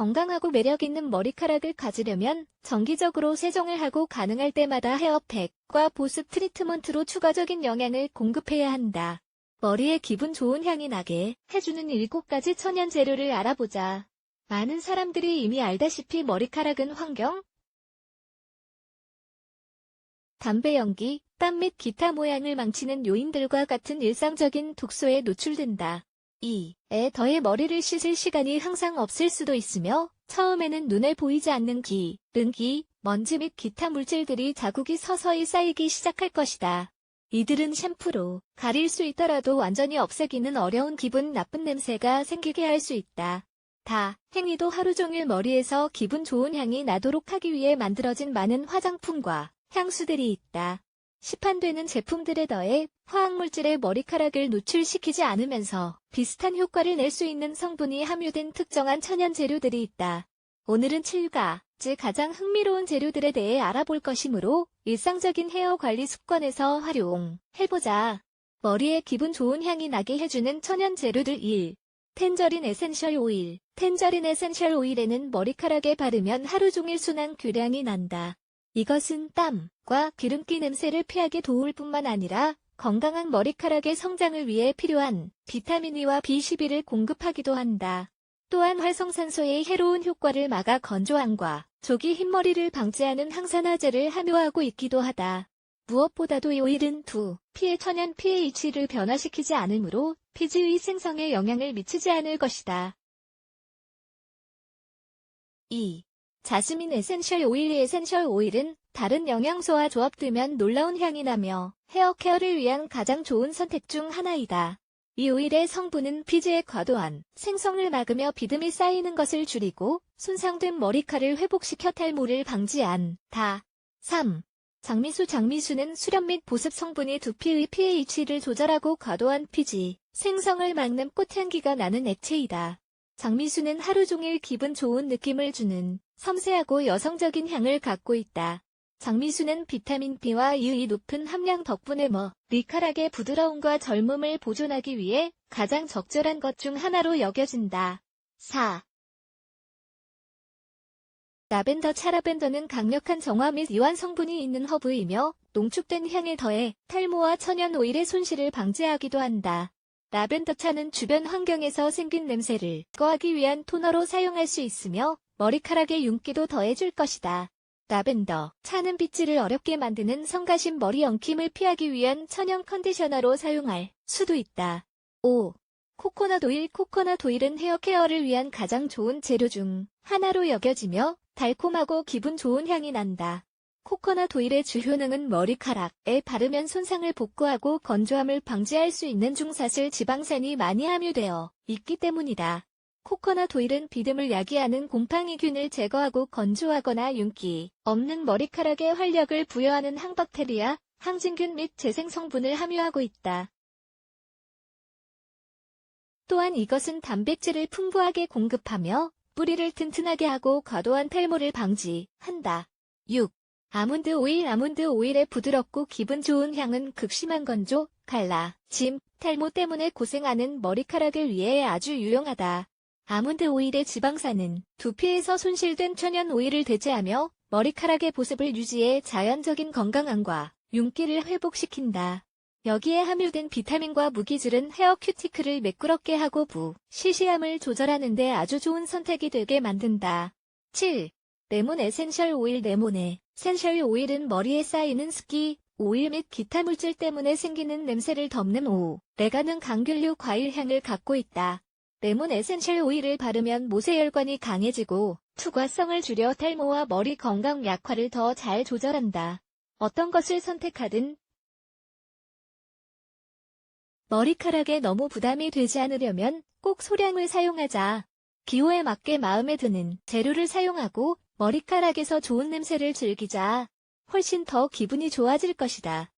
건강하고 매력있는 머리카락을 가지려면 정기적으로 세정을 하고 가능할 때마다 헤어팩과 보습 트리트먼트로 추가적인 영양을 공급해야 한다. 머리에 기분 좋은 향이 나게 해주는 7가지 천연 재료를 알아보자. 많은 사람들이 이미 알다시피 머리카락은 환경, 담배 연기, 땀 및 기타 모양을 망치는 요인들과 같은 일상적인 독소에 노출된다. 이에 더해 머리를 씻을 시간이 항상 없을 수도 있으며 처음에는 눈에 보이지 않는 기, 른기, 먼지 및 기타 물질들이 자국이 서서히 쌓이기 시작할 것이다. 이들은 샴푸로 가릴 수 있더라도 완전히 없애기는 어려운 기분 나쁜 냄새가 생기게 할 수 있다. 다, 행위도 하루 종일 머리에서 기분 좋은 향이 나도록 하기 위해 만들어진 많은 화장품과 향수들이 있다. 시판되는 제품들에 더해 화학물질의 머리카락을 노출시키지 않으면서 비슷한 효과를 낼 수 있는 성분이 함유된 특정한 천연 재료들이 있다. 오늘은 7가지 가장 흥미로운 재료들에 대해 알아볼 것이므로 일상적인 헤어 관리 습관에서 활용해보자. 머리에 기분 좋은 향이 나게 해주는 천연 재료들 1. 텐저린 에센셜 오일. 텐저린 에센셜 오일에는 머리카락에 바르면 하루 종일 순한 교량이 난다. 이것은 땀과 기름기 냄새를 피하게 도울 뿐만 아니라 건강한 머리카락의 성장을 위해 필요한 비타민 E와 B12를 공급하기도 한다. 또한 활성산소의 해로운 효과를 막아 건조함과 조기 흰머리를 방지하는 항산화제를 함유하고 있기도 하다. 무엇보다도 이 오일은 두 피의 천연 pH를 변화시키지 않으므로 피지의 생성에 영향을 미치지 않을 것이다. 2. 자스민 에센셜 오일 이 에센셜 오일은 다른 영양소와 조합되면 놀라운 향이 나며 헤어 케어를 위한 가장 좋은 선택 중 하나이다. 이 오일의 성분은 피지의 과도한 생성을 막으며 비듬이 쌓이는 것을 줄이고 손상된 머리카락을 회복시켜 탈모를 방지한다. 3. 장미수 장미수는 수렴 및 보습 성분이 두피의 pH를 조절하고 과도한 피지 생성을 막는 꽃향기가 나는 액체이다. 장미수는 하루 종일 기분 좋은 느낌을 주는 섬세하고 여성적인 향을 갖고 있다. 장미수는 비타민 B와 U의 높은 함량 덕분에 머 리카락의 부드러움과 젊음을 보존하기 위해 가장 적절한 것 중 하나로 여겨진다. 4. 라벤더 차라벤더는 강력한 정화 및 이완 성분이 있는 허브이며 농축된 향에 더해 탈모와 천연 오일의 손실을 방지하기도 한다. 라벤더 차는 주변 환경에서 생긴 냄새를 꺼하기 위한 토너로 사용할 수 있으며 머리카락의 윤기도 더해줄 것이다. 라벤더 차는 빗질을 어렵게 만드는 성가신 머리 엉킴을 피하기 위한 천연 컨디셔너로 사용할 수도 있다. 5. 코코넛 오일 코코넛 오일은 헤어 케어를 위한 가장 좋은 재료 중 하나로 여겨지며 달콤하고 기분 좋은 향이 난다. 코코넛 오일의 주효능은 머리카락에 바르면 손상을 복구하고 건조함을 방지할 수 있는 중사슬 지방산이 많이 함유되어 있기 때문이다. 코코넛 오일은 비듬을 야기하는 곰팡이균을 제거하고 건조하거나 윤기 없는 머리카락에 활력을 부여하는 항박테리아, 항진균 및 재생 성분을 함유하고 있다. 또한 이것은 단백질을 풍부하게 공급하며 뿌리를 튼튼하게 하고 과도한 탈모를 방지한다. 6. 아몬드 오일 아몬드 오일의 부드럽고 기분 좋은 향은 극심한 건조, 갈라, 짐, 탈모 때문에 고생하는 머리카락을 위해 아주 유용하다. 아몬드 오일의 지방산은 두피에서 손실된 천연 오일을 대체하며 머리카락의 보습을 유지해 자연적인 건강함과 윤기를 회복시킨다. 여기에 함유된 비타민과 무기질은 헤어 큐티클을 매끄럽게 하고 부, 시시함을 조절하는 데 아주 좋은 선택이 되게 만든다. 7. 레몬 에센셜 오일 레몬의 에센셜 오일은 머리에 쌓이는 습기, 오일 및 기타 물질 때문에 생기는 냄새를 덮는 오, 레가는 강균류 과일 향을 갖고 있다. 레몬 에센셜 오일을 바르면 모세혈관이 강해지고 투과성을 줄여 탈모와 머리 건강 약화를 더 잘 조절한다. 어떤 것을 선택하든 머리카락에 너무 부담이 되지 않으려면 꼭 소량을 사용하자. 기호에 맞게 마음에 드는 재료를 사용하고 머리카락에서 좋은 냄새를 즐기자. 훨씬 더 기분이 좋아질 것이다.